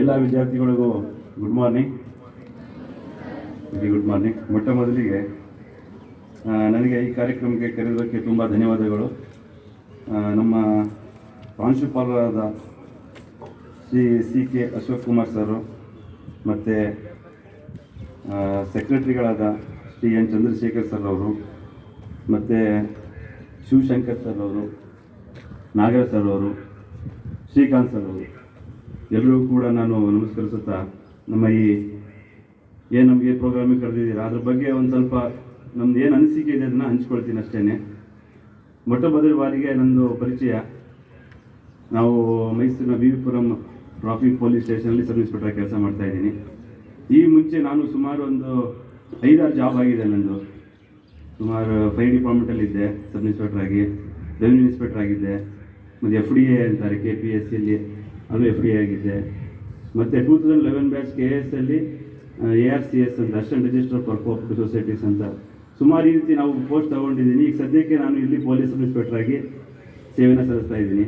ಎಲ್ಲ ವಿದ್ಯಾರ್ಥಿಗಳಿಗೂ good morning good morning ಮೊಟ್ಟ ಮೊದಲಿಗೆ ನನಗೆ ಈ ಕಾರ್ಯಕ್ರಮಕ್ಕೆ ಕರೆಯೋದಕ್ಕೆ ತುಂಬ ಧನ್ಯವಾದಗಳು. ನಮ್ಮ ಪ್ರಾಂಶುಪಾಲರಾದ Shri C K Ashok Kumar sir ಮತ್ತು ಸೆಕ್ರೆಟರಿಗಳಾದ ಶ್ರೀ ಎನ್. ಚಂದ್ರಶೇಖರ್ ಸರ್ ಅವರು ಮತ್ತು ಶಿವಶಂಕರ್ ಸರ್ ಅವರು ನಾಗರಾಜ್ ಸರ್ ಅವರು, ಶ್ರೀಕಾಂತ್ ಸರ್ ಅವರು ಎಲ್ಲರಿಗೂ ಕೂಡ ನಾನು ನಮಸ್ಕರಿಸುತ್ತಾ ನಮ್ಮ ಈ ಏನು ನಮಗೆ ಪ್ರೋಗ್ರಾಮಿಗೆ ಕರೆದಿದ್ದೀರಾ? ಅದ್ರ ಬಗ್ಗೆ ಒಂದು ಸ್ವಲ್ಪ ನಮ್ದು ಏನು ಅನಿಸಿಕೆ ಇದೆ ಅದನ್ನು ಹಂಚ್ಕೊಳ್ತೀನಿ ಅಷ್ಟೇ ಮೊಟ್ಟ ಮೊದಲ ಬಾರಿಗೆ ನಂದು ಪರಿಚಯ. ನಾವು ಮೈಸೂರಿನ ವಿ ಪುರಂ ಟ್ರಾಫಿಕ್ ಪೊಲೀಸ್ ಸ್ಟೇಷನಲ್ಲಿ ಸಬ್ ಇನ್ಸ್ಪೆಕ್ಟರ್ ಕೆಲಸ ಮಾಡ್ತಾ ಇದ್ದೀನಿ. ಈ ಮುಂಚೆ ನಾನು ಸುಮಾರು ಒಂದು ಐದಾರು ಜಾಬ್ ಆಗಿದೆ ನಂದು. ಸುಮಾರು ಫೈರ್ ಡಿಪಾರ್ಟ್ಮೆಂಟಲ್ಲಿದ್ದೆ ಸಬ್ ಇನ್ಸ್ಪೆಕ್ಟರ್ ಆಗಿ ರೆವಿನ್ಯೂ ಇನ್ಸ್ಪೆಕ್ಟರ್ ಆಗಿದ್ದೆ. ಮತ್ತು ಎಫ್ ಡಿ ಎ ಅಂತಾರೆ ಕೆ ಪಿ ಎಸ್ ಸಿಯಲ್ಲಿ ಅದು ಎಫ್ ಡಿ ಎ ಆಗಿದ್ದೆ. ಮತ್ತು two thousand eleven batch K S ಅಲ್ಲಿ ಎ ಆರ್ ಸಿ ಎಸ್ ಅಂತ assistant registrar for cooperative societies ಅಂತ. ಸುಮಾರು ಈ ರೀತಿ ನಾವು ಪೋಸ್ಟ್ ತಗೊಂಡಿದ್ದೀನಿ. ಈಗ ಸದ್ಯಕ್ಕೆ ನಾನು ಇಲ್ಲಿ ಪೊಲೀಸ್ ಸಬ್ ಇನ್ಸ್ಪೆಕ್ಟರ್ ಆಗಿ ಸೇವೆನ ಸಲ್ಲಿಸ್ತಾ ಇದ್ದೀನಿ.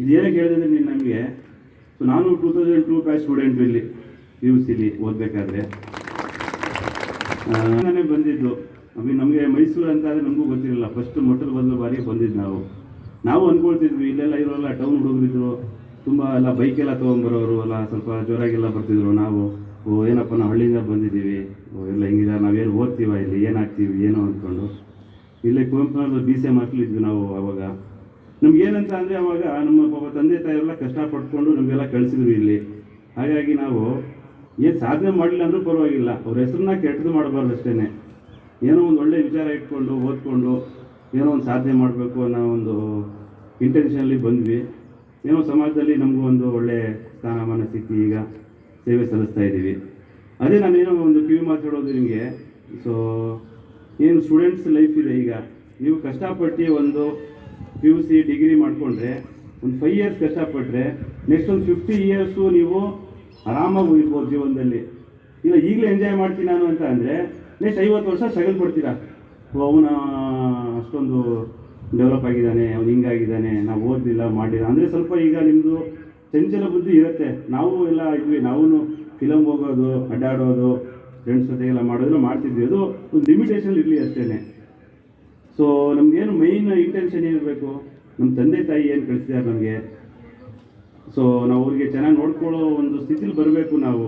ಇದು ಏನಕ್ಕೆ ಹೇಳಿದ್ರೆ ನೀನು ನಮಗೆ ಸೊ ನಾನು two thousand two batch student ಇಲ್ಲಿ ಪಿ ಯು ಸಿಲಿ ಓದಬೇಕಾದ್ರೆ. ನಾನೇ ಬಂದಿದ್ದು. ಅಮೀನ್ ನಮಗೆ ಮೈಸೂರು ಅಂತ ಆದರೆ ನಮಗೂ ಗೊತ್ತಿರಲಿಲ್ಲ ಫಸ್ಟ್ ಮೊಟ್ಟಲು ಬಂದ ಬಾರಿ ಬಂದಿದ್ದು ನಾವು. ನಾವು ಅಂದ್ಕೊಳ್ತಿದ್ವಿ ಇಲ್ಲೆಲ್ಲ ಇರೋಲ್ಲ ಟೌನ್ ಹುಡುಗರಿದ್ರು, ತುಂಬ ಎಲ್ಲ ಬೈಕೆಲ್ಲ ತೊಗೊಂಬರೋರು ಎಲ್ಲ ಸ್ವಲ್ಪ ಜೋರಾಗೆಲ್ಲ ಬರ್ತಿದ್ರು ನಾವು. ಓ, ಏನಪ್ಪ, ನಾವು ಹಳ್ಳಿಯಿಂದ ಬಂದಿದ್ದೀವಿ. ಓ, ಎಲ್ಲ ಹಿಂಗಿದ, ನಾವೇನು ಓದ್ತೀವ ಇಲ್ಲಿ, ಏನಾಗ್ತೀವಿ, ಏನೋ ಅಂದ್ಕೊಂಡು ಇಲ್ಲೇ ಕುವೆಂಪುನವ್ರದ್ದು ಬಿ ಸಿ ಎ ನಾವು ಅವಾಗ. ನಮ್ಗೇನಂತ ಅಂದರೆ ಅವಾಗ ನಮ್ಮ ಪಾಪ ತಂದೆ ತಾಯಿಯೆಲ್ಲ ಕಷ್ಟಪಟ್ಕೊಂಡು ನಮಗೆಲ್ಲ ಕಳಿಸಿದ್ವಿ ಇಲ್ಲಿ. ಹಾಗಾಗಿ ನಾವು ಏನು ಸಾಧನೆ ಮಾಡಲಿಲ್ಲ ಅಂದರೂ ಪರವಾಗಿಲ್ಲ. ಅವ್ರ ಹೆಸರನ್ನ ಕೆಟ್ಟದು ಮಾಡಬಾರ್ದು ಅಷ್ಟೇ ಏನೋ ಒಂದು ಒಳ್ಳೆ ವಿಚಾರ ಇಟ್ಕೊಂಡು, ಓದ್ಕೊಂಡು ಏನೋ ಒಂದು ಸಾಧನೆ ಮಾಡಬೇಕು ಅನ್ನೋ ಒಂದು ಇಂಟೆನ್ಷನಲ್ಲಿ ಬಂದ್ವಿ. ಏನೋ ಸಮಾಜದಲ್ಲಿ ನಮಗೂ ಒಂದು ಒಳ್ಳೆ ಸ್ಥಾನಮಾನ ಸಿಕ್ಕಿ ಈಗ ಸೇವೆ ಸಲ್ಲಿಸ್ತಾ ಇದ್ದೀವಿ. ಅದೇ ನಾನೇನೋ ಒಂದು ಕಿವಿ ಮಾತಾಡೋದು ನಿಮಗೆ. ಸೊ ಏನು ಸ್ಟೂಡೆಂಟ್ಸ್ ಲೈಫ್ ಇದೆ ಈಗ. ನೀವು ಕಷ್ಟಪಟ್ಟು ಒಂದು ಪಿ ಯು ಸಿ ಡಿಗ್ರಿ ಮಾಡಿಕೊಂಡ್ರೆ, ಒಂದು ಫೈವ್ ಇಯರ್ಸ್ ಕಷ್ಟಪಟ್ಟರೆ ನೆಕ್ಸ್ಟ್ ಒಂದು ಫಿಫ್ಟಿ ಇಯರ್ಸು ನೀವು ಆರಾಮಾಗಿ ಹೋಗಿರ್ಬೋದು ಜೀವನದಲ್ಲಿ. ಇಲ್ಲ ಈಗಲೇ ಎಂಜಾಯ್ ಮಾಡ್ತೀನಿ ನಾನು ಅಂತ ಅಂದರೆ ನೆಕ್ಸ್ಟ್ ಐವತ್ತು ವರ್ಷ ಸ್ಟ್ರಗಲ್ ಪಡ್ತೀರಾ? ಅವನ, ಅಷ್ಟೊಂದು ಡೆವಲಪ್ ಆಗಿದ್ದಾನೆ, ಅವ್ನು ಹಿಂಗಾಗಿದ್ದಾನೆ ನಾವು ಓದಲಿಲ್ಲ, ಮಾಡಿಲ್ಲ. ಅಂದರೆ ಸ್ವಲ್ಪ ಈಗ ನಿಮ್ಮದು ಚಂಚಲ ಬುದ್ಧಿ ಇರುತ್ತೆ. ನಾವು ಎಲ್ಲ ಇದ್ವಿ ನಾವು ಫಿಲಮ್ ಹೋಗೋದು, ಅಡ್ಡಾಡೋದು ಫ್ರೆಂಡ್ಸ್ ಜೊತೆಗೆಲ್ಲ ಮಾಡೋದೆಲ್ಲ ಮಾಡ್ತಿದ್ವಿ. ಅದು ಒಂದು ಲಿಮಿಟೇಷನ್ ಇರಲಿ ಅಷ್ಟೇ ಸೊ ನಮಗೇನು ಮೈನ್ ಇಂಟೆನ್ಷನ್ ಏನಿರಬೇಕು? ನಮ್ಮ ತಂದೆ ತಾಯಿ ಏನು ಕಳಿಸಿದ್ದಾರೆ ನಮಗೆ? ಸೊ ನಾವು ಅವ್ರಿಗೆ ಚೆನ್ನಾಗಿ ನೋಡ್ಕೊಳ್ಳೋ ಒಂದು ಸ್ಥಿತಿಲಿ ಬರಬೇಕು ನಾವು.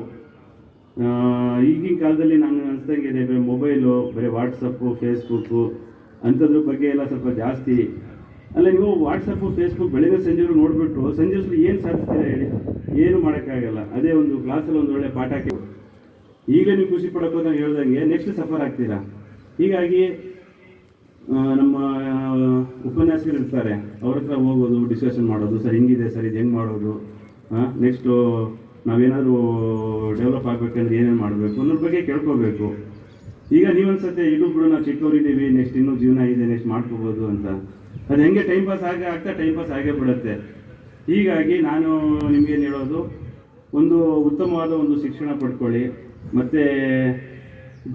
ಈಗಿನ ಕಾಲದಲ್ಲಿ ನಾನು ಅನಿಸ್ದಂಗೆ ಇದೆ, ಬರೀ ಮೊಬೈಲು, ಬರೀ ವಾಟ್ಸಪ್ಪು ಫೇಸ್ಬುಕ್ಕು ಅಂಥದ್ರ ಬಗ್ಗೆ ಎಲ್ಲ ಸ್ವಲ್ಪ ಜಾಸ್ತಿ. ಅಲ್ಲ, ನೀವು ವಾಟ್ಸಪ್ಪು ಫೇಸ್ಬುಕ್ ಬೆಳಗ್ಗೆ ಸಂಜೆ ನೋಡಿಬಿಟ್ಟು ಸಂಜೆ ಅಷ್ಟರಲ್ಲಿ ಏನು ಸಾಧಿಸ್ತೀರಾ ಹೇಳಿ? ಏನು ಮಾಡೋಕ್ಕಾಗಲ್ಲ. ಅದೇ ಒಂದು ಕ್ಲಾಸಲ್ಲಿ ಒಂದು ಒಳ್ಳೆ ಪಾಠ ಈಗಲೇ ನೀವು ಖುಷಿ ಪಡೋಕೆ ನಾವು ಹೇಳ್ದಂಗೆ ನೆಕ್ಸ್ಟ್ ಸಫರ್ ಆಗ್ತೀರಾ? ಹೀಗಾಗಿ ನಮ್ಮ ಉಪನ್ಯಾಸಕರು ಇರ್ತಾರೆ. ಅವ್ರ ಹತ್ರ ಹೋಗೋದು ಡಿಸ್ಕಷನ್ ಮಾಡೋದು, ಸರ್ ಹಿಂಗಿದೆ, ಸರ್ ಇದು ಹೆಂಗೆ ಮಾಡೋದು? ನೆಕ್ಸ್ಟು ನಾವೇನಾದರೂ ಡೆವಲಪ್ ಆಗಬೇಕಂದ್ರೆ ಏನೇನು ಮಾಡಬೇಕು ಅನ್ನೋದ್ರ ಬಗ್ಗೆ ಕೇಳ್ಕೋಬೇಕು. ಈಗ ನೀವನ್ಸತ್ತೆ ಇದು ಕೂಡ ನಾವು ಚಿಕ್ಕವರಿದ್ದೀವಿ ನೆಕ್ಸ್ಟ್ ಇನ್ನೂ ಜೀವನ ಇದೆ ನೆಕ್ಸ್ಟ್ ಮಾಡ್ಕೋಬೋದು ಅಂತ. ಅದು ಹೆಂಗೆ ಟೈಮ್ ಪಾಸ್ ಆಗ ಆಗ್ತಾ ಟೈಮ್ ಪಾಸ್ ಆಗೇ ಬಿಡುತ್ತೆ. ಹೀಗಾಗಿ ನಾನು ನಿಮ್ಗೇನು ಹೇಳೋದು, ಒಂದು ಉತ್ತಮವಾದ ಒಂದು ಶಿಕ್ಷಣ ಪಡ್ಕೊಳ್ಳಿ. ಮತ್ತು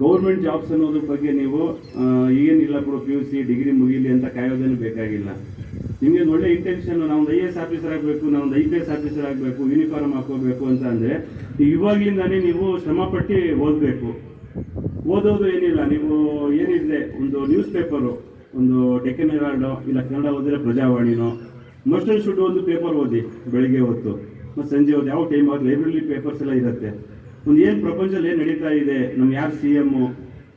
ಗೌರ್ಮೆಂಟ್ ಜಾಬ್ಸ್ ಅನ್ನೋದ್ರ ಬಗ್ಗೆ ನೀವು ಏನಿಲ್ಲ ಕೂಡ ಪಿ ಯು ಸಿ ಡಿಗ್ರಿ ಮುಗೀಲಿ ಅಂತ ಕಾಯೋದೇನು ಬೇಕಾಗಿಲ್ಲ. ನಿಮಗೆ ಒಳ್ಳೆ ಇಂಟೆನ್ಷನ್ ನಾವು ಐ ಎಸ್ ಆಫೀಸರ್ ಆಗಬೇಕು ನಾವು ಐ ಪಿ ಎಸ್ ಆಫೀಸರ್ ಆಗಬೇಕು ಯೂನಿಫಾರ್ಮ್ ಹಾಕೋಬೇಕು ಅಂತ ಅಂದರೆ ಇವಾಗಲಿಂದಾನೇ ನೀವು ಶ್ರಮಪಟ್ಟು ಓದಬೇಕು. ಓದೋದು ಏನಿಲ್ಲ, ನೀವು ಏನಿದೆ ಒಂದು ನ್ಯೂಸ್ ಪೇಪರು ಒಂದು ಡೆಕ್ಕನ್ ಹೆರಾಲ್ಡು ಇಲ್ಲ ಕನ್ನಡ ಓದಿದ್ರೆ ಪ್ರಜಾವಾಣಿನೋ ಮಸ್ಟ್ ಶುಡ್ ಒಂದು ಪೇಪರ್ ಓದಿ, ಬೆಳಿಗ್ಗೆ ಹೊತ್ತು. ಮತ್ತು ಸಂಜೆ ಹೊತ್ತು, ಯಾವ ಟೈಮ್ ಆಗಲಿ ಲೈಬ್ರರಿ ಪೇಪರ್ಸ್ ಎಲ್ಲ ಇರುತ್ತೆ. ಒಂದು ಏನು ಪ್ರಪಂಚದಲ್ಲಿ ಏನು ನಡೀತಾ ಇದೆ ನಮ್ಮ ಯಾರು ಸಿ ಎಮ್ಮು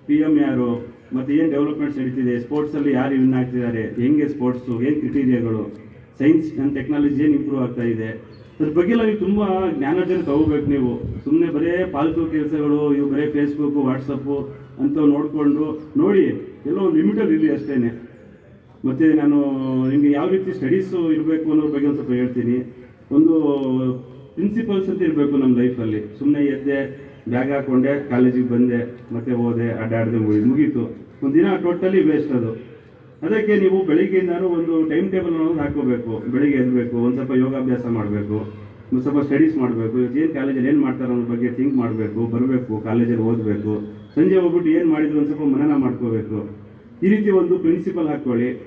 ಪಿ ಎಂ ಯಾರು? ಮತ್ತು ಏನು ಡೆವಲಪ್ಮೆಂಟ್ಸ್ ನಡೀತಿದೆ? ಸ್ಪೋರ್ಟ್ಸಲ್ಲಿ ಯಾರು ವಿನ್ ಆಗ್ತಿದ್ದಾರೆ? ಹೆಂಗೆ ಸ್ಪೋರ್ಟ್ಸು ಏನು ಕ್ರಿಟೀರಿಯಾಗಳು ಸೈನ್ಸ್ ಆ್ಯಂಡ್ ಟೆಕ್ನಾಲಜಿ ಏನು ಇಂಪ್ರೂವ್ ಆಗ್ತಾ ಇದೆ? ಅದ್ರ ಬಗ್ಗೆ ಎಲ್ಲ ನೀವು ತುಂಬ ಜ್ಞಾನಾರ್ಜನೆ ತಗೋಬೇಕು ನೀವು. ಸುಮ್ಮನೆ ಬರೇ ಪಾಲ್ತು ಕೆಲಸಗಳು, ಇವು ಬರೇ ಫೇಸ್ಬುಕ್ಕು ವಾಟ್ಸಪ್ಪು ಅಂತ ನೋಡಿಕೊಂಡು ನೋಡಿ. ಎಲ್ಲೋ ಒಂದು ಲಿಮಿಟಲ್ಲಿ ಇರಲಿ ಅಷ್ಟೇ ಮತ್ತು ನಾನು ನಿಮಗೆ ಯಾವ ರೀತಿ ಸ್ಟಡೀಸು ಇರಬೇಕು ಅನ್ನೋದ್ರ ಬಗ್ಗೆ ಒಂದು ಸ್ವಲ್ಪ ಹೇಳ್ತೀನಿ. ಒಂದು ಪ್ರಿನ್ಸಿಪಲ್ಸ್ ಅಂತ ಇರಬೇಕು ನಮ್ಮ ಲೈಫಲ್ಲಿ ಸುಮ್ಮನೆ ಎದ್ದೆ ಬ್ಯಾಗ್ ಹಾಕೊಂಡೆ, ಕಾಲೇಜಿಗೆ ಬಂದೆ, ಮತ್ತೆ ಹೋದೆ, ಅಡ್ಡಾಡ್ದೆ ಮುಗಿ- ಮುಗೀತು. ಒಂದು ದಿನ ಟೋಟಲಿ ವೇಸ್ಟ್ ಅದು. ಅದಕ್ಕೆ ನೀವು ಬೆಳಿಗ್ಗೆಯಿಂದಾನು ಒಂದು ಟೈಮ್ ಟೇಬಲ್ ಅನ್ನೋದು ಹಾಕೋಬೇಕು. ಬೆಳಿಗ್ಗೆ ಎದ್ದಬೇಕು ಒಂದು ಸ್ವಲ್ಪ ಯೋಗಾಭ್ಯಾಸ ಮಾಡಬೇಕು, ಒಂದು ಸ್ವಲ್ಪ ಸ್ಟಡೀಸ್ ಮಾಡಬೇಕು, ಏನು ಕಾಲೇಜಲ್ಲಿ ಏನು ಮಾಡ್ತಾರೆ ಅನ್ನೋ ಬಗ್ಗೆ ಥಿಂಕ್ ಮಾಡಬೇಕು, ಬರಬೇಕು ಕಾಲೇಜಲ್ಲಿ ಓದಬೇಕು. ಸಂಜೆ ಹೋಗ್ಬಿಟ್ಟು ಏನು ಮಾಡಿದ್ರು ಒಂದು ಸ್ವಲ್ಪ ಮನನ ಮಾಡ್ಕೋಬೇಕು. ಈ ರೀತಿ ಒಂದು ಪ್ರಿನ್ಸಿಪಲ್ ಹಾಕ್ಕೊಳ್ಳಿ